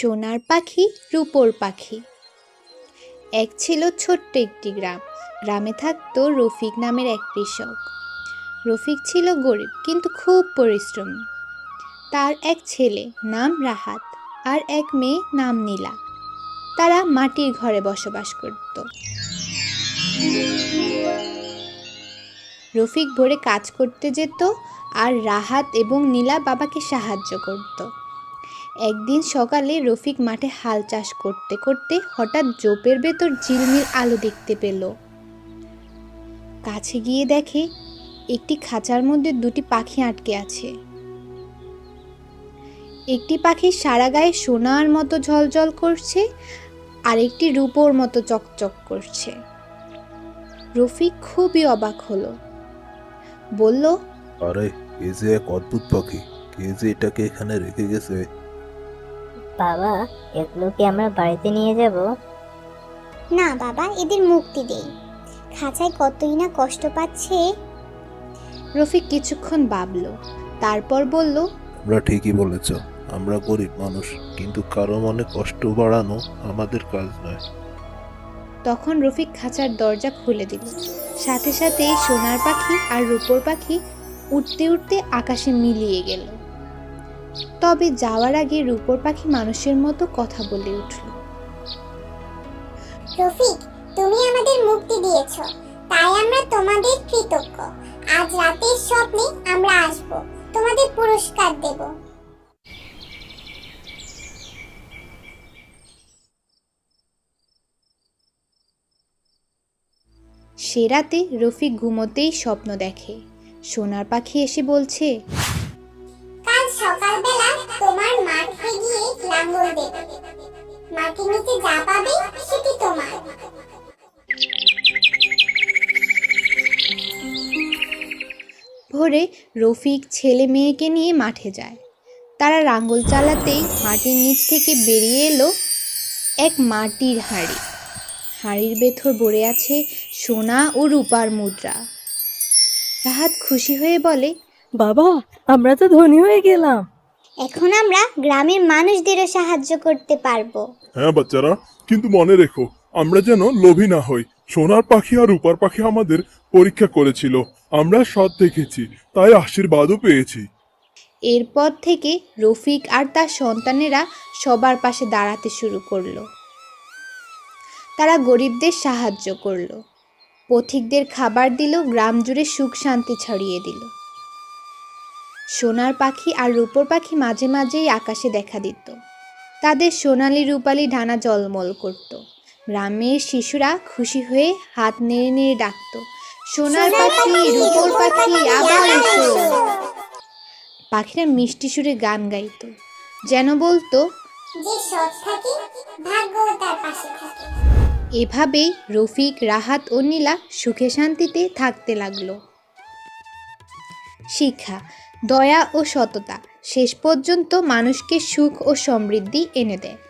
সোনার পাখি, রূপোর পাখি। এক ছিল ছোট্ট একটি গ্রাম। গ্রামে থাকতো রফিক নামের এক কৃষক। রফিক ছিল গরিব, কিন্তু খুব পরিশ্রমী। তার এক ছেলে নাম রাহাত আর এক মেয়ে নাম নীলা। তারা মাটির ঘরে বসবাস করত। রফিক ভোরে কাজ করতে যেত আর রাহাত এবং নীলা বাবাকে সাহায্য করত। একদিন সকালে রফিক মাঠে হাল চাষ করতে করতে হঠাৎ জোপের ভেতর ঝিলমিল আলো দেখতে পেল। কাছে গিয়ে দেখে একটি খাঁচার মধ্যে দুটি পাখি আটকে আছে। একটি পাখি সারা গায়ে সোনার মতো ঝলঝল করছে আর একটি রূপোর মতো চকচক করছে। রফিক খুবই অবাক হলো। বলল, আরে, এ যে এক অদ্ভুত পাখি, কে যে এটাকে এখানে রেখে গেছে? বাবা এগুলো কি আমরা বাড়িতে নিয়ে যাব? না বাবা এদের মুক্তি দেই। খাঁচায় কতই না কষ্ট পাচ্ছে। রফিক কিছুক্ষণ ভাবলো তারপর বলল আমরা ঠিকই বলেছ আমরা গরিব মানুষ কিন্তু কারও মনে কষ্ট বাড়ানো আমাদের কাজ নয়। তখন রফিক খাঁচার দরজা খুলে দিল। সাথে সাথে সোনার পাখি আর রূপোর পাখি উঠতে উঠতে আকাশে মিলিয়ে গেল। তবে যাওয়ার আগে রূপোর পাখি মানুষের মতো কথা বলে উঠল। রফিক তুমি আমাদের মুক্তি দিয়েছ। তাই আমরা তোমাদের কৃতজ্ঞ। আজ রাতের স্বপ্নে আমরা আসব। তোমাদের পুরস্কার দেব। সে রাতে রফিক ঘুমোতেই স্বপ্ন দেখে। সোনার পাখি এসে বলছে সকালবেলা তোমার মাঠে গিয়ে লাঙ্গল দেবে। মাটির নিচে যা পাবে সেটি তোমার। ভোরে রফিক ছেলে মেয়েকে নিয়ে মাঠে যায়। তারা রাঙ্গল চালাতেই মাটির নিচ থেকে বেরিয়ে এলো এক মাটির হাঁড়ি। হাঁড়ির ভেতর ভরে আছে সোনা ও রূপার মুদ্রা। রাহাত খুশি হয়ে বলে বাবা আমরা তো ধনী হয়ে গেলাম। এখন আমরা গ্রামের মানুষদেরও সাহায্য করতে পারব। হ্যাঁ বাচ্চারা কিন্তু মনে রেখো আমরা যেন লোভী না হই। সোনার পাখি আর রূপার পাখি আমাদের পরীক্ষা করেছিল। আমরা সৎ দেখেছি তাই আশীর্বাদও পেয়েছি। এরপর থেকে রফিক আর তার সন্তানেরা সবার পাশে দাঁড়াতে শুরু করল। তারা গরিবদের সাহায্য করল। পথিকদের খাবার দিল গ্রাম জুড়ে সুখ শান্তি ছড়িয়ে দিল। সোনার পাখি আর রূপোর পাখি মাঝে মাঝেই আকাশে দেখা দিত। তাদের সোনালি রূপালি ডানা জলমল করত। গ্রামের শিশুরা খুশি হয়ে হাত নেড়ে নেড়ে ডাকত সোনার পাখি রূপোর পাখি আবার এসো। পাখিরা মিষ্টি সুরে গান গাইত যেন বলতো এভাবেই রফিক রাহাত ও নীলা সুখে শান্তিতে থাকতে লাগল। শিক্ষা দয়া ও সততা। শেষ পর্যন্ত মানুষকে সুখ ও সমৃদ্ধি এনে দেয়।